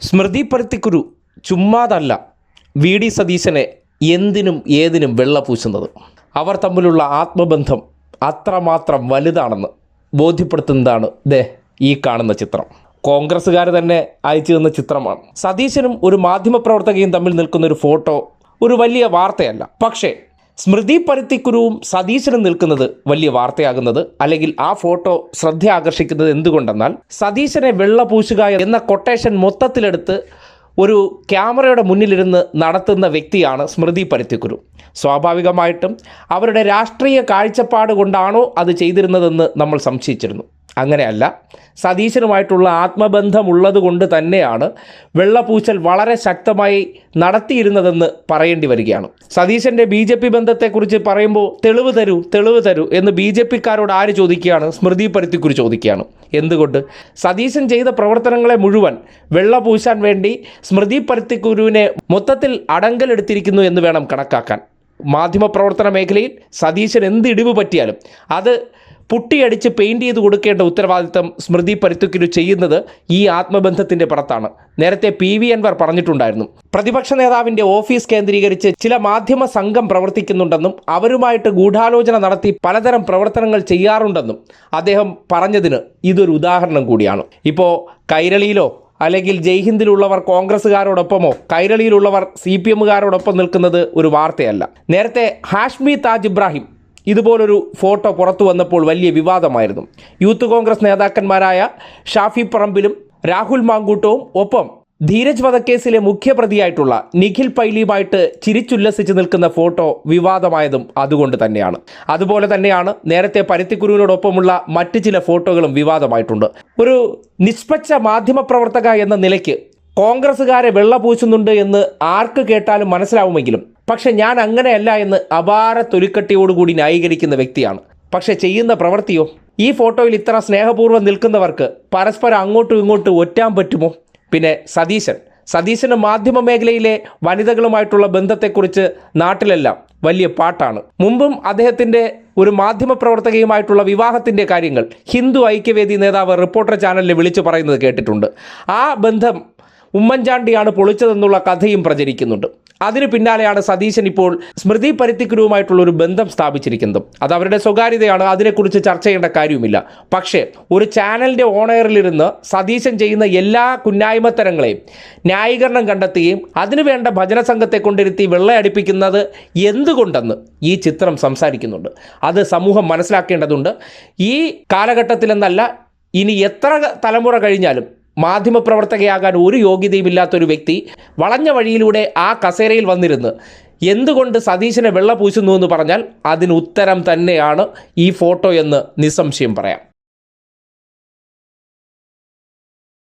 സ്മൃതി പരുത്തിക്കുരു ചുമ്മാതല്ല V D സതീശനെ എന്തിനും ഏതിനും വെള്ള പൂശുന്നത്. അവർ തമ്മിലുള്ള ആത്മബന്ധം അത്രമാത്രം വലുതാണെന്ന് ബോധ്യപ്പെടുത്തുന്നതാണ് ദേ ഈ കാണുന്ന ചിത്രം. കോൺഗ്രസ്സുകാർ തന്നെ അയച്ചു തന്ന ചിത്രമാണ്. സതീശനും ഒരു മാധ്യമപ്രവർത്തകയും തമ്മിൽ നിൽക്കുന്ന ഒരു ഫോട്ടോ ഒരു വലിയ വാർത്തയല്ല. പക്ഷേ സ്മൃതി പരുത്തിക്കുരുവും സതീശനും നിൽക്കുന്നത് വലിയ വാർത്തയാകുന്നത്. അല്ലെങ്കിൽ ആ ഫോട്ടോ ശ്രദ്ധ ആകർഷിക്കുന്നത് എന്തുകൊണ്ടെന്നാൽ സതീശനെ വെള്ള പൂശുക എന്ന കൊട്ടേഷൻ മൊത്തത്തിലെടുത്ത് ഒരു ക്യാമറയുടെ മുന്നിലിരുന്ന് നടത്തുന്ന വ്യക്തിയാണ് സ്മൃതി പരുത്തിക്കുരു സ്വാഭാവികമായിട്ടും അവരുടെ രാഷ്ട്രീയ കാഴ്ചപ്പാട് കൊണ്ടാണോ അത് ചെയ്തിരുന്നതെന്ന് നമ്മൾ സംശയിച്ചിരുന്നു. അങ്ങനെയല്ല. സതീശനുമായിട്ടുള്ള ആത്മബന്ധമുള്ളത് കൊണ്ട് തന്നെയാണ് വെള്ളപൂച്ചൽ വളരെ ശക്തമായി നടത്തിയിരുന്നതെന്ന് പറയേണ്ടി വരികയാണ്. സതീശന്റെ ബി ജെ പി ബന്ധത്തെക്കുറിച്ച് പറയുമ്പോൾ തെളിവ് തരൂ തെളിവ് തരൂ എന്ന് ബി ജെ പിക്കാരോട് ആര് ചോദിക്കുകയാണ്? സ്മൃതി പരുത്തിക്കുറി ചോദിക്കുകയാണ്. എന്തുകൊണ്ട്? സതീശൻ ചെയ്ത പ്രവർത്തനങ്ങളെ മുഴുവൻ വെള്ളപൂശാൻ വേണ്ടി സ്മൃതി പരുത്തിക്കുരുവിനെ മൊത്തത്തിൽ അടങ്കലെടുത്തിരിക്കുന്നു എന്ന് വേണം കണക്കാക്കാൻ. മാധ്യമപ്രവർത്തന മേഖലയിൽ സതീശൻ എന്ത് ഇടിവ് പറ്റിയാലും അത് പുട്ടിയടിച്ച് പെയിന്റ് ചെയ്ത് കൊടുക്കേണ്ട ഉത്തരവാദിത്തം സ്മൃതി പരുത്തുക്കിനു ചെയ്യുന്നത് ഈ ആത്മബന്ധത്തിന്റെ പുറത്താണ്. നേരത്തെ പി വി അൻവർ പറഞ്ഞിട്ടുണ്ടായിരുന്നു. പ്രതിപക്ഷ നേതാവിന്റെ ഓഫീസ് കേന്ദ്രീകരിച്ച് ചില മാധ്യമ സംഘം പ്രവർത്തിക്കുന്നുണ്ടെന്നും അവരുമായിട്ട് ഗൂഢാലോചന നടത്തി പലതരം പ്രവർത്തനങ്ങൾ ചെയ്യാറുണ്ടെന്നും അദ്ദേഹം പറഞ്ഞതിന് ഇതൊരു ഉദാഹരണം കൂടിയാണ്. ഇപ്പോൾ കൈരളിയിലോ അല്ലെങ്കിൽ ജയ്ഹിന്ദിലുള്ളവർ കോൺഗ്രസ്സുകാരോടൊപ്പമോ കൈരളിയിലുള്ളവർ സി പി എമ്മുകാരോടൊപ്പം നിൽക്കുന്നത് ഒരു വാർത്തയല്ല. നേരത്തെ ഹാഷ്മി താജ് ഇബ്രാഹിം ഇതുപോലൊരു ഫോട്ടോ പുറത്തു വന്നപ്പോൾ വലിയ വിവാദമായിരുന്നു. യൂത്ത് കോൺഗ്രസ് നേതാക്കന്മാരായ ഷാഫി പറമ്പിലും രാഹുൽ മാങ്കൂട്ടവും ഒപ്പം ധീരജ് വധക്കേസിലെ മുഖ്യപ്രതിയായിട്ടുള്ള നിഖിൽ പൈലിയുമായിട്ട് ചിരിച്ചുല്ലസിച്ച് നിൽക്കുന്ന ഫോട്ടോ വിവാദമായതും അതുകൊണ്ട് തന്നെയാണ്. അതുപോലെ തന്നെയാണ് നേരത്തെ പരുത്തിക്കുരുവിനോടൊപ്പമുള്ള മറ്റ് ചില ഫോട്ടോകളും വിവാദമായിട്ടുണ്ട്. ഒരു നിഷ്പക്ഷ മാധ്യമപ്രവർത്തക എന്ന നിലയ്ക്ക് കോൺഗ്രസ്സുകാരെ വെള്ള പൂശുന്നുണ്ട് എന്ന് ആർക്ക് കേട്ടാലും മനസ്സിലാവുമെങ്കിലും പക്ഷെ ഞാൻ അങ്ങനെയല്ല എന്ന് അപാര തൊലിക്കട്ടിയോടുകൂടി ന്യായീകരിക്കുന്ന വ്യക്തിയാണ്. പക്ഷെ ചെയ്യുന്ന പ്രവൃത്തിയോ? ഈ ഫോട്ടോയിൽ ഇത്ര സ്നേഹപൂർവം നിൽക്കുന്നവർക്ക് പരസ്പരം അങ്ങോട്ടും ഇങ്ങോട്ടും ഒറ്റാൻ പറ്റുമോ? പിന്നെ സതീശൻ. സതീശന് മാധ്യമ മേഖലയിലെ വനിതകളുമായിട്ടുള്ള ബന്ധത്തെക്കുറിച്ച് നാട്ടിലെല്ലാം വലിയ പാട്ടാണ്. മുമ്പും അദ്ദേഹത്തിന്റെ ഒരു മാധ്യമ പ്രവർത്തകയുമായിട്ടുള്ള വിവാഹത്തിന്റെ കാര്യങ്ങൾ ഹിന്ദു ഐക്യവേദി നേതാവ് റിപ്പോർട്ടർ ചാനലിൽ വിളിച്ചു പറയുന്നത് കേട്ടിട്ടുണ്ട്. ആ ബന്ധം ഉമ്മൻചാണ്ടിയാണ് പൊളിച്ചതെന്നുള്ള കഥയും പ്രചരിക്കുന്നുണ്ട്. അതിന് പിന്നാലെയാണ് സതീശൻ ഇപ്പോൾ സ്മൃതി പരിത്തിക്കുരുവുമായിട്ടുള്ള ഒരു ബന്ധം സ്ഥാപിച്ചിരിക്കുന്നത്. അത് അവരുടെ സ്വകാര്യതയാണ് അതിനെക്കുറിച്ച് ചർച്ച ചെയ്യേണ്ട കാര്യവുമില്ല. പക്ഷേ ഒരു ചാനലിന്റെ ഓണയറിലിരുന്ന് സതീശൻ ചെയ്യുന്ന എല്ലാ കുന്നായ്മത്തരങ്ങളെയും ന്യായീകരണം കണ്ടെത്തുകയും അതിനുവേണ്ട ഭജന സംഘത്തെ കൊണ്ടിരുത്തി വെള്ളയടിപ്പിക്കുന്നത് എന്തുകൊണ്ടെന്ന് ഈ ചിത്രം സംസാരിക്കുന്നുണ്ട്. അത് സമൂഹം മനസ്സിലാക്കേണ്ടതുണ്ട്. ഈ കാലഘട്ടത്തിലെന്നല്ല ഇനി എത്ര തലമുറ കഴിഞ്ഞാലും മാധ്യമപ്രവർത്തകയാകാൻ ഒരു യോഗ്യതയും ഇല്ലാത്തൊരു വ്യക്തി വളഞ്ഞ വഴിയിലൂടെ ആ കസേരയിൽ വന്നിരുന്ന് എന്തുകൊണ്ട് സതീശനെ വെള്ള പൂശുന്നു എന്ന് പറഞ്ഞാൽ അതിന് ഉത്തരം തന്നെയാണ് ഈ ഫോട്ടോ എന്ന് നിസ്സംശയം പറയാം.